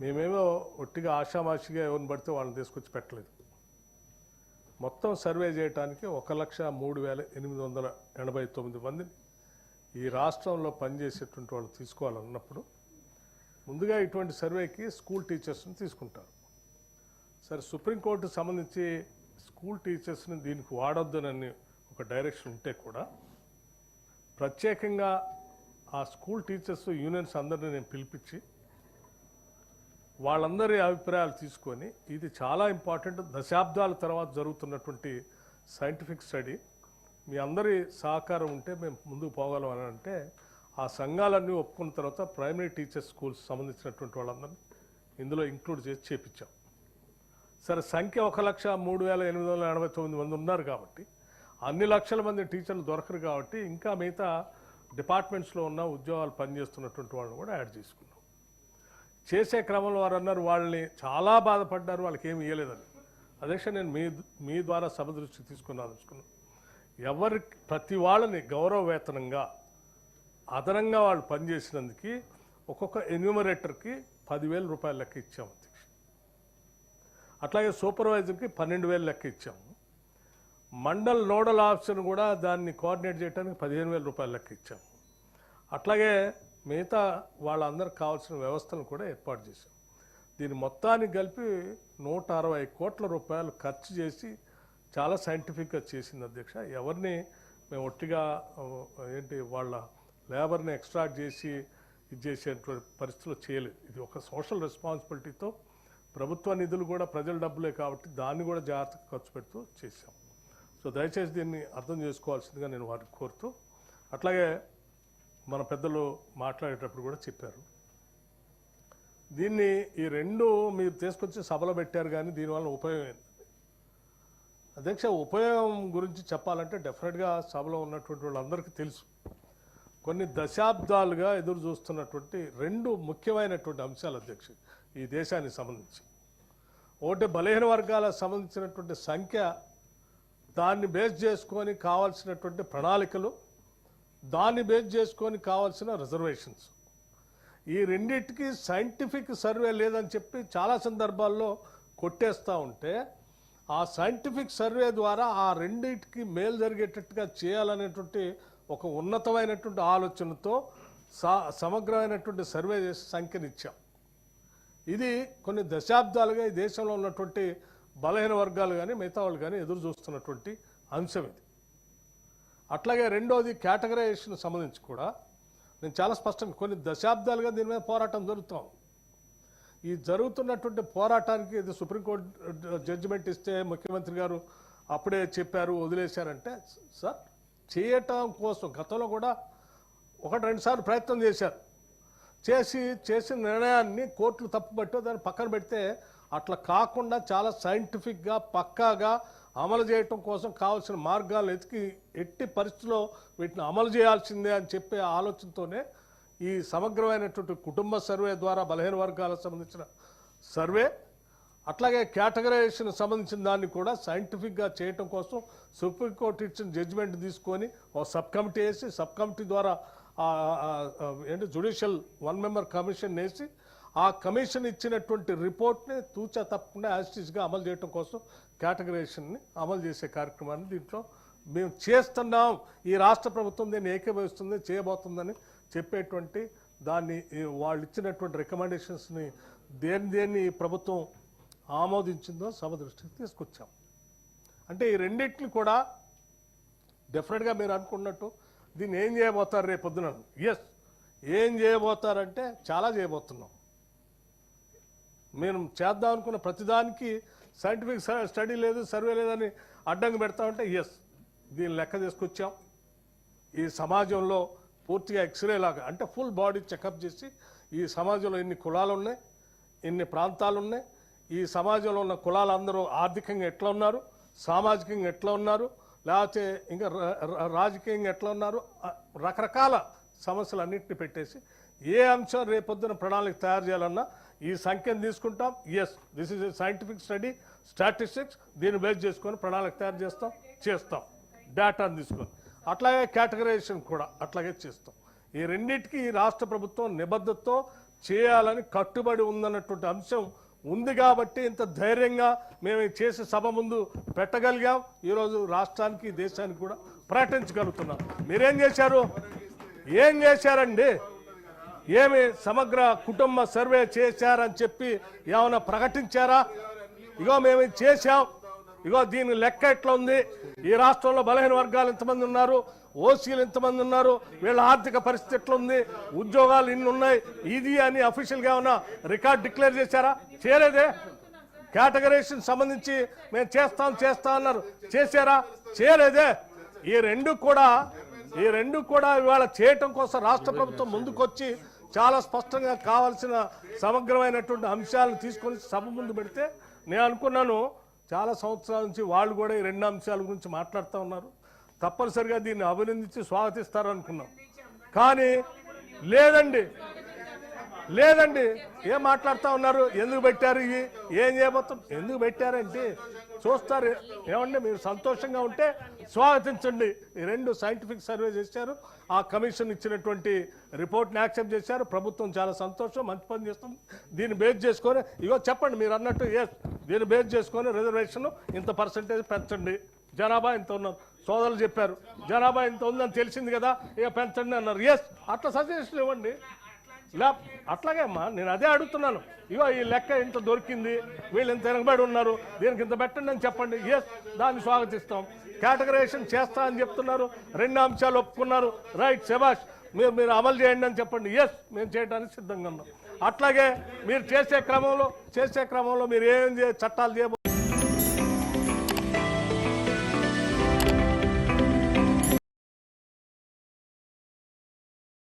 మేమేమో ఒట్టిగా ఆషామాషిగా ఎవరిని పడితే వాళ్ళని తీసుకొచ్చి పెట్టలేదు. మొత్తం సర్వే చేయడానికి ఒక లక్ష మూడు వేల ఎనిమిది వందల ఎనభై తొమ్మిది మందిని ఈ రాష్ట్రంలో పనిచేసేటువంటి వాళ్ళు తీసుకోవాలన్నప్పుడు ముందుగా ఇటువంటి సర్వేకి స్కూల్ టీచర్స్ని తీసుకుంటారు. సరే సుప్రీంకోర్టు సంబంధించి స్కూల్ టీచర్స్ని దీనికి వాడొద్దనని ఒక డైరెక్షన్ ఉంటే కూడా ప్రత్యేకంగా ఆ స్కూల్ టీచర్స్ యూనియన్స్ అందరినీ నేను పిలిపించి వాళ్ళందరి అభిప్రాయాలు తీసుకొని ఇది చాలా ఇంపార్టెంట్. దశాబ్దాల తర్వాత జరుగుతున్నటువంటి సైంటిఫిక్ స్టడీ. మీ అందరి సహకారం ఉంటే మేము ముందుకు పోగలం అని అంటే ఆ సంఘాలన్నీ ఒప్పుకున్న తర్వాత ప్రైమరీ టీచర్స్ స్కూల్స్ సంబంధించినటువంటి వాళ్ళందరినీ ఇందులో ఇంక్లూడ్ చేసి చేపించాం. సరే సంఖ్య ఒక లక్ష మూడు వేల ఎనిమిది వందల ఎనభై తొమ్మిది మంది ఉన్నారు కాబట్టి అన్ని లక్షల మంది టీచర్లు దొరకరు కాబట్టి ఇంకా మిగతా డిపార్ట్మెంట్స్లో ఉన్న ఉద్యోగాలు పనిచేస్తున్నటువంటి వాళ్ళని కూడా యాడ్ చేసుకున్నాం. చేసే క్రమంలో వారు అన్నారు వాళ్ళని చాలా బాధపడ్డారు వాళ్ళకి ఏమి ఇవ్వలేదని అధ్యక్ష నేను మీ మీ ద్వారా సభ దృష్టి తీసుకున్నాను అనుకున్నాను ఎవరి ప్రతి వాళ్ళని గౌరవ వేతనంగా అదనంగా వాళ్ళు పనిచేసినందుకు ఒక్కొక్క ఎన్యూమరేటర్కి పదివేల రూపాయలు లెక్క ఇచ్చాము అధ్యక్ష. అట్లాగే సూపర్వైజర్కి పన్నెండు వేలు లెక్క ఇచ్చాము మండల్ నోడల్ ఆఫీసర్ కూడా దాన్ని కోఆర్డినేట్ చేయడానికి పదిహేను వేల రూపాయలు లెక్క ఇచ్చాము అట్లాగే మిగతా వాళ్ళందరికి కావాల్సిన వ్యవస్థను కూడా ఏర్పాటు చేశాం. దీని మొత్తానికి కలిపి నూట అరవై కోట్ల రూపాయలు ఖర్చు చేసి చాలా సైంటిఫిక్గా చేసింది అధ్యక్ష. ఎవరిని మేము ఒట్టిగా ఏంటి వాళ్ళ లేబర్ని ఎక్స్ట్రాక్ట్ చేసి ఇది చేసేటువంటి పరిస్థితులు చేయలేదు. ఇది ఒక సోషల్ రెస్పాన్సిబిలిటీతో ప్రభుత్వ నిధులు కూడా ప్రజల డబ్బులే కాబట్టి దాన్ని కూడా జాగ్రత్తగా ఖర్చు పెడుతూ చేశాం. సో దయచేసి దీన్ని అర్థం చేసుకోవాల్సిందిగా నేను వారిని కోరుతూ అట్లాగే మన పెద్దలు మాట్లాడేటప్పుడు కూడా చెప్పారు. దీన్ని ఈ రెండు మీరు తీసుకొచ్చి సభలో పెట్టారు కానీ దీనివల్ల ఉపయోగం ఏంటి? అధ్యక్ష ఉపయోగం గురించి చెప్పాలంటే డెఫినెట్గా సభలో ఉన్నటువంటి వాళ్ళందరికీ తెలుసు. కొన్ని దశాబ్దాలుగా ఎదురు చూస్తున్నటువంటి రెండు ముఖ్యమైనటువంటి అంశాలు అధ్యక్ష ఈ దేశానికి సంబంధించి. ఒకటి బలహీన వర్గాలకు సంబంధించినటువంటి సంఖ్య దాన్ని బేస్ చేసుకొని కావాల్సినటువంటి ప్రణాళికలు దాన్ని బేస్ చేసుకొని కావాల్సిన రిజర్వేషన్స్. ఈ రెండింటికి సైంటిఫిక్ సర్వే లేదని చెప్పి చాలా సందర్భాల్లో కొట్టేస్తూ ఉంటే ఆ సైంటిఫిక్ సర్వే ద్వారా ఆ రెండింటికి మేలు జరిగేటట్టుగా చేయాలనేటువంటి ఒక ఉన్నతమైనటువంటి ఆలోచనతో సమగ్రమైనటువంటి సర్వే చేసి సంఖ్యనిచ్చాం. ఇది కొన్ని దశాబ్దాలుగా ఈ దేశంలో ఉన్నటువంటి బలహీన వర్గాలు కానీ మిగతా వాళ్ళు కానీ ఎదురు చూస్తున్నటువంటి అంశం ఇది. అట్లాగే రెండోది కేటగరైజేషన్ సంబంధించి కూడా నేను చాలా స్పష్టంగా కొన్ని దశాబ్దాలుగా దీని మీద పోరాటం జరుగుతాం ఈ జరుగుతున్నటువంటి పోరాటానికి ఇది సుప్రీంకోర్టు జడ్జిమెంట్ ఇస్తే ముఖ్యమంత్రి గారు అప్పుడే చెప్పారు వదిలేశారంటే సార్ చేయటం కోసం గతంలో కూడా ఒకటి రెండు సార్లు ప్రయత్నం చేశారు. చేసి చేసిన నిర్ణయాన్ని కోర్టులు తప్పుపట్టు దాన్ని పక్కన పెడితే అట్లా కాకుండా చాలా సైంటిఫిక్గా పక్కాగా అమలు చేయటం కోసం కావాల్సిన మార్గాలు ఎతికి ఎట్టి పరిస్థితుల్లో వీటిని అమలు చేయాల్సిందే అని చెప్పే ఆలోచనతోనే ఈ సమగ్రమైనటువంటి కుటుంబ సర్వే ద్వారా బలహీన వర్గాలకు సంబంధించిన సర్వే అట్లాగే కేటగరైజేషన్ సంబంధించిన దాన్ని కూడా సైంటిఫిక్గా చేయటం కోసం సుప్రీంకోర్టు ఇచ్చిన జడ్జిమెంట్ తీసుకొని ఒక సబ్ కమిటీ వేసి సబ్ కమిటీ ద్వారా ఏంటి జుడిషియల్ వన్ మెంబర్ కమిషన్ వేసి ఆ కమిషన్ ఇచ్చినటువంటి రిపోర్ట్ని తూచా తప్పకుండా యాజిటీస్గా అమలు చేయడం కోసం కేటగరైజేషన్ని అమలు చేసే కార్యక్రమాన్ని దీంట్లో మేము చేస్తున్నాం. ఈ రాష్ట్ర ప్రభుత్వం దీన్ని ఏకీభవిస్తుంది చేయబోతుందని చెప్పేటువంటి దాన్ని వాళ్ళు ఇచ్చినటువంటి రికమెండేషన్స్ని దేని దేన్ని ప్రభుత్వం ఆమోదించిందో సభ దృష్టికి తీసుకొచ్చాం. అంటే ఈ రెండింటిని కూడా డెఫినెట్గా మీరు అనుకున్నట్టు దీన్ని ఏం చేయబోతారు రేపు పొద్దున ఎస్ ఏం చేయబోతారంటే చాలా చేయబోతున్నాం. మేము చేద్దాం అనుకున్న ప్రతిదానికి సైంటిఫిక్ స్టడీ లేదు సర్వే లేదని అడ్డంగా పెడతామంటే ఎస్ దీన్ని లెక్క తీసుకొచ్చాం. ఈ సమాజంలో పూర్తిగా ఎక్స్రే లాగా అంటే ఫుల్ బాడీ చెకప్ చేసి ఈ సమాజంలో ఇన్ని కులాలు ఉన్నాయి ఇన్ని ప్రాంతాలు ఉన్నాయి ఈ సమాజంలో ఉన్న కులాలందరూ ఆర్థికంగా ఎట్లా ఉన్నారు సామాజికంగా ఎట్లా ఉన్నారు లేకపోతే ఇంకా రాజకీయంగా ఎట్లా ఉన్నారు రకరకాల సమస్యలు అన్నింటినీ పెట్టేసి ఏ అంశం రేపొద్దున ప్రణాళిక తయారు చేయాలన్నా ఈ సంఖ్యను తీసుకుంటాం. Yes this is a scientific study statistics దీన్ని బేస్ చేసుకొని ప్రణాళిక తయారు చేస్తాం చేస్తాం. డేటాను తీసుకొని. అట్లాగే కేటగరైజేషన్ కూడా అట్లాగే చేస్తాం. ఈ రెండింటికి ఈ రాష్ట్ర ప్రభుత్వం నిబద్ధతతో చేయాలని కట్టుబడి ఉందన్నటువంటి అంశం ఉంది కాబట్టి ఇంత ధైర్యంగా మేము చేసే చేసి సభ ముందు పెట్టగలిగాం. ఈరోజు రాష్ట్రానికి దేశానికి కూడా ప్రకటించగలుగుతున్నాం. మీరేం చేశారు? ఏం చేశారండి? ఏమి సమగ్ర కుటుంబ సర్వే చేశారని చెప్పి ఏమైనా ప్రకటించారా? ఇగో మేము చేశాం. ఇగో దీని లెక్క ఎట్లా ఉంది? ఈ రాష్ట్రంలో బలహీన వర్గాలు ఎంతమంది ఉన్నారు? ఓసీలు ఎంతమంది ఉన్నారు? వీళ్ళ ఆర్థిక పరిస్థితి ఎట్లా ఉంది? ఉద్యోగాలు ఇన్ని ఉన్నాయి. ఇది అని అఫీషియల్గా ఏమైనా రికార్డ్ డిక్లేర్ చేశారా? చేయలేదే? కేటగరైజేషన్ సంబంధించి మేము చేస్తాం చేస్తాం అన్నారు. చేశారా? చేయలేదే? ఈ రెండు కూడా ఈ రెండు కూడా ఇవాళ చేయటం కోసం రాష్ట్ర ప్రభుత్వం ముందుకొచ్చి చాలా స్పష్టంగా కావాల్సిన సమగ్రమైనటువంటి అంశాలను తీసుకొని సభ ముందు పెడితే నేను అనుకున్నాను చాలా సంవత్సరాల నుంచి వాళ్ళు కూడా ఈ రెండు అంశాల గురించి మాట్లాడుతూ ఉన్నారు. తప్పనిసరిగా దీన్ని అభినందించి స్వాగతిస్తారు అనుకున్నాం కానీ లేదండి. లేదండి. ఏం మాట్లాడుతూ ఉన్నారు? ఎందుకు పెట్టారు ఇవి? ఏం చేయబోతాం ఎందుకు పెట్టారంటే చూస్తారు. ఏమండి మీరు సంతోషంగా ఉంటే స్వాగతించండి. ఈ రెండు సైంటిఫిక్ సర్వే చేశారు. ఆ కమిషన్ ఇచ్చినటువంటి రిపోర్ట్ని యాక్సెప్ట్ చేశారు. ప్రభుత్వం చాలా సంతోషం. మంచి పని చేస్తుంది. దీన్ని బేస్ చేసుకొని ఇగో చెప్పండి మీరు అన్నట్టు ఏ దీన్ని బేస్ చేసుకొని రిజర్వేషన్ ఇంత పర్సంటేజ్ పెంచండి. జనాభా ఇంత ఉన్నారు? సోదరులు చెప్పారు. జనాభా ఇంత ఉందని తెలిసింది కదా? ఇక పెంచండి అన్నారు. ఎస్ అట్లా సజెషన్ ఇవ్వండి. లే అట్లాగే అమ్మా నేను అదే అడుగుతున్నాను. ఇగో ఈ లెక్క ఇంత దొరికింది వీళ్ళు ఇంత వెనకబడి ఉన్నారు దీనికి ఇంత పెట్టండి అని చెప్పండి. ఎస్ దాన్ని స్వాగతిస్తాం. కేటగరైజేషన్ చేస్తా అని చెప్తున్నారు రెండు అంశాలు ఒప్పుకున్నారు. రైట్ శభాష్ మీరు మీరు అమలు చేయండి అని చెప్పండి. ఎస్ మేము చేయడానికి సిద్ధంగా ఉన్నాం. అట్లాగే మీరు చేసే క్రమంలో చేసే క్రమంలో మీరు ఏం చట్టాలు చేయబో